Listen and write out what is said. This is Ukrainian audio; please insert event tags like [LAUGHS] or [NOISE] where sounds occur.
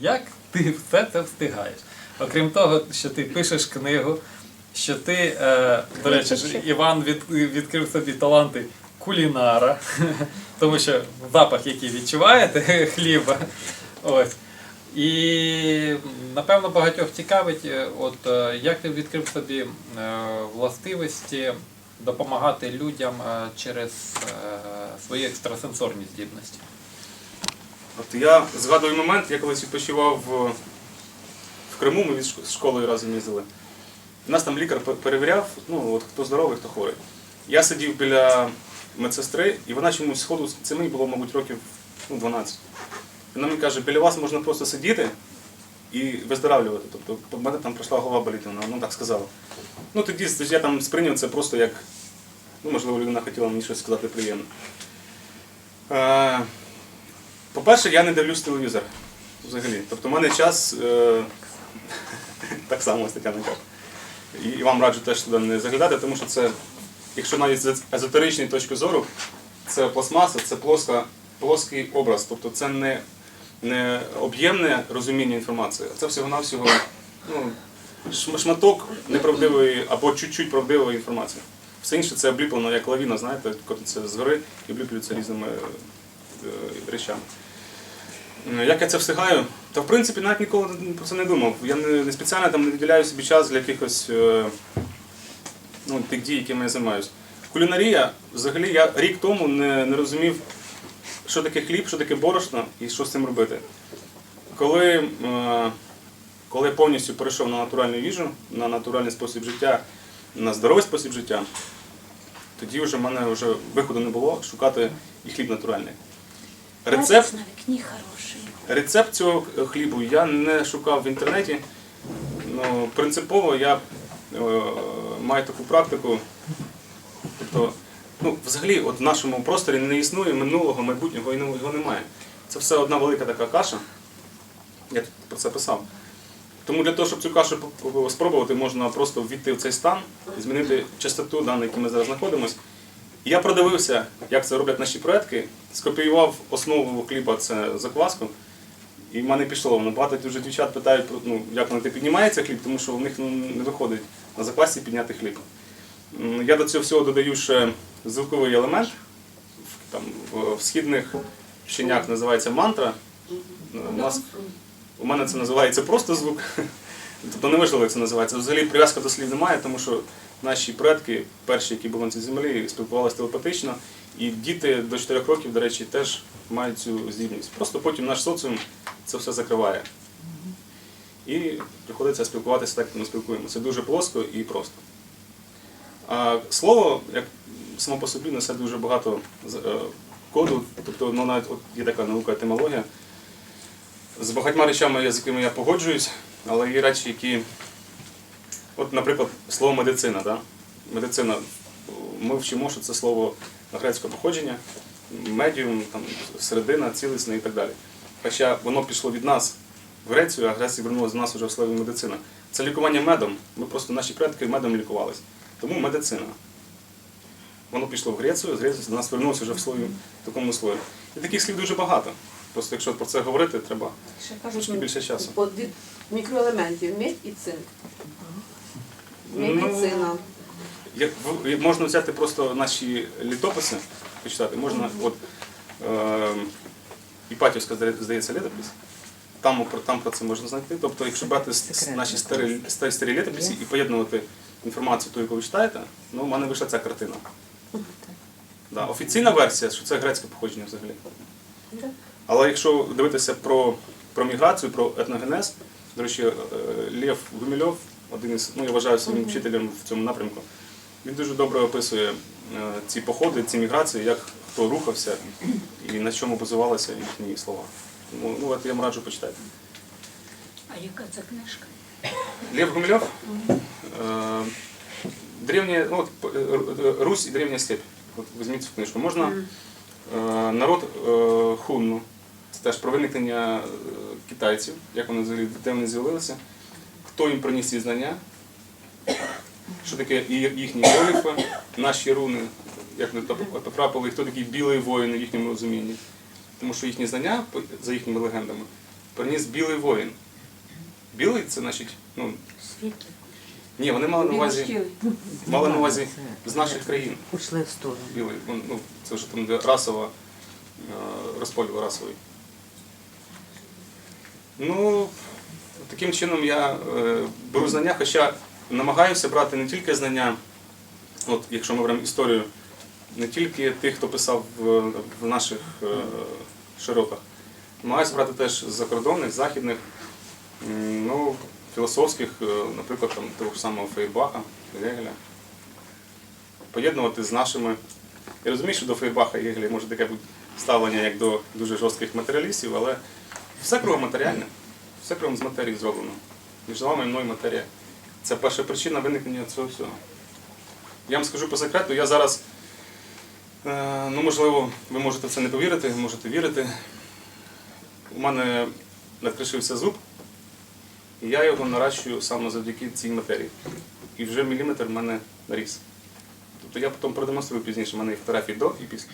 Як ти все це встигаєш? Окрім того, що ти пишеш книгу, що ти, е, до речі, Іван від, відкрив собі таланти кулінара, [LAUGHS] тому що запах, який відчуваєте, [LAUGHS] хліба. Ось. І напевно багатьох цікавить, е, от е, як ти відкрив собі е, властивості допомагати людям через свої екстрасенсорні здібності. От я згадую момент, я колись відпочивав в, Криму, ми з школою разом їздили. Нас там лікар перевіряв, ну от хто здоровий, хто хворий. Я сидів біля медсестри, і вона чомусь сходу, це мені було, мабуть, років ну, 12. Вона мені каже, біля вас можна просто сидіти і виздоравлювати. Тобто в мене там пройшла голова боліти, вона, вона так сказала. Ну тоді я там сприйняв це просто як, ну можливо, людина хотіла мені щось сказати приємне. По-перше, я не дивлюсь телевізор взагалі. Тобто в мене час е, [LAUGHS] так само Тетяна каже. І, і вам раджу теж туди не заглядати, тому що це, якщо навіть з езотеричної точки зору, це пластмаса, це плоска, плоский образ. Тобто це не, не об'ємне розуміння інформації, а це всього-навсього ну, шматок неправдивої або чуть-чуть правдивої інформації. Все інше це обліплено як лавіна, знаєте, котиться згори і обліплюється різними е, речами. Е, Як я це встигаю? Та в принципі навіть ніколи про це не думав. Я не спеціально там не виділяю собі час для якихось е, ну, тих дій, якими я займаюся. Кулінарія, взагалі, я рік тому не, не розумів, що таке хліб, що таке борошно і що з цим робити. Коли, е, коли я повністю перейшов на натуральну їжу, на натуральний спосіб життя, на здоровий спосіб життя, тоді вже в мене вже виходу не було шукати і хліб натуральний. Рецепт, рецепт цього хлібу я не шукав в інтернеті. Ну, принципово я е, маю таку практику. Тобто, ну, взагалі, от в нашому просторі не існує минулого, майбутнього, і його немає. Це все одна велика така каша. Я тут про це писав. Тому для того, щоб цю кашу спробувати, можна просто ввійти в цей стан, змінити частоту, на якій ми зараз знаходимося. Я продивився, як це роблять наші предки, скопіював основу хліба це закваску. І в мене пішло. Ну, багато дуже дівчат питають, ну, як ти піднімається хліб, тому що в них ну, не виходить на заквасці підняти хліб. Я до цього всього додаю ще звуковий елемент. Там, в, східних вченнях називається мантра. У нас у мене це називається просто звук. Тобто неважливо, як це називається. Взагалі прив'язка до слів немає, тому що наші предки, перші, які були на цій землі, спілкувалися телепатично. І діти до 4 років, до речі, теж мають цю здібність. Просто потім наш соціум це все закриває. І приходиться спілкуватися так, як ми спілкуємося. Це дуже плоско і просто. А слово, як само по собі, несе дуже багато е, коду. Тобто, ну, навіть от є така наука етимологія. З багатьма речами, з якими я погоджуюсь, але є речі, які. От, наприклад, слово медицина. Да? Медицина. Ми вчимо, що це слово грецького походження, медіум, там, середина, цілісна і так далі. Хоча воно пішло від нас в Грецію, а Греція вернулася до нас вже в слові медицина. Це лікування медом. Ми просто наші предки медом лікувалися. Тому медицина. Воно пішло в Грецію, з Греції до нас вернулося вже в слові в такому слові. І таких слів дуже багато. Просто якщо про це говорити, треба Ще трошки більше часу. От від мікроелементів медь і цинк. Ну, Медицина. Як в- як можна взяти просто наші літописи, почитати, можна от е, Іпатівська, зда- здається, літопис. Там, про- там про це можна знайти. Тобто, якщо брати с- с- наші старі, старі, старі літописи і поєднувати інформацію, ту, яку ви читаєте, ну, в мене вийшла ця картина. Да, офіційна версія, що це грецьке походження взагалі. Але якщо дивитися про, про міграцію, про етногенез, до речі, е, Лев Гумільов, один із, ну я вважаю своїм вчителем в цьому напрямку, він дуже добре описує е, ці походи, ці міграції, як хто рухався і на чому базувалися їхні слова. Тому ну, я вам раджу почитати. А яка це книжка? Лев Гумильов, е, древня, ну, от, Русь і древня степь. От візьміть цю книжку. Можна народ хунну, теж про виникнення е, китайців, як вони взагалі, де вони з'явилися, хто їм приніс ці знання, що таке їхні іерогліфи, наші руни, як вони потрапили, і хто такий білий воїн у їхньому розумінні. Тому що їхні знання, за їхніми легендами, приніс білий воїн. Білий це значить, ну, ні, вони мали на увазі, мали на увазі з наших країн. Ушли в сторону. Білий, ну, ну, це вже там де расова, е, розподіл расовий. Ну, таким чином я е, беру знання, хоча намагаюся брати не тільки знання, от якщо ми беремо історію, не тільки тих, хто писав в, наших е, широтах, намагаюся брати теж закордонних, західних, ну, філософських, е, наприклад, там, того ж самого Фейбаха, Гегеля, поєднувати з нашими. Я розумію, що до Фейбаха і Гегеля може таке ставлення як до дуже жорстких матеріалістів, але все кругом матеріальне, все кругом з матерії зроблено. Між вами і мною матерія. Це перша причина виникнення цього всього. Я вам скажу по секрету, я зараз, е, ну можливо, ви можете в це не повірити, можете вірити. У мене надкришився зуб, і я його наращую саме завдяки цій матерії. І вже міліметр в мене наріс. Тобто я потім продемонструю пізніше, в мене є фотографії до і після.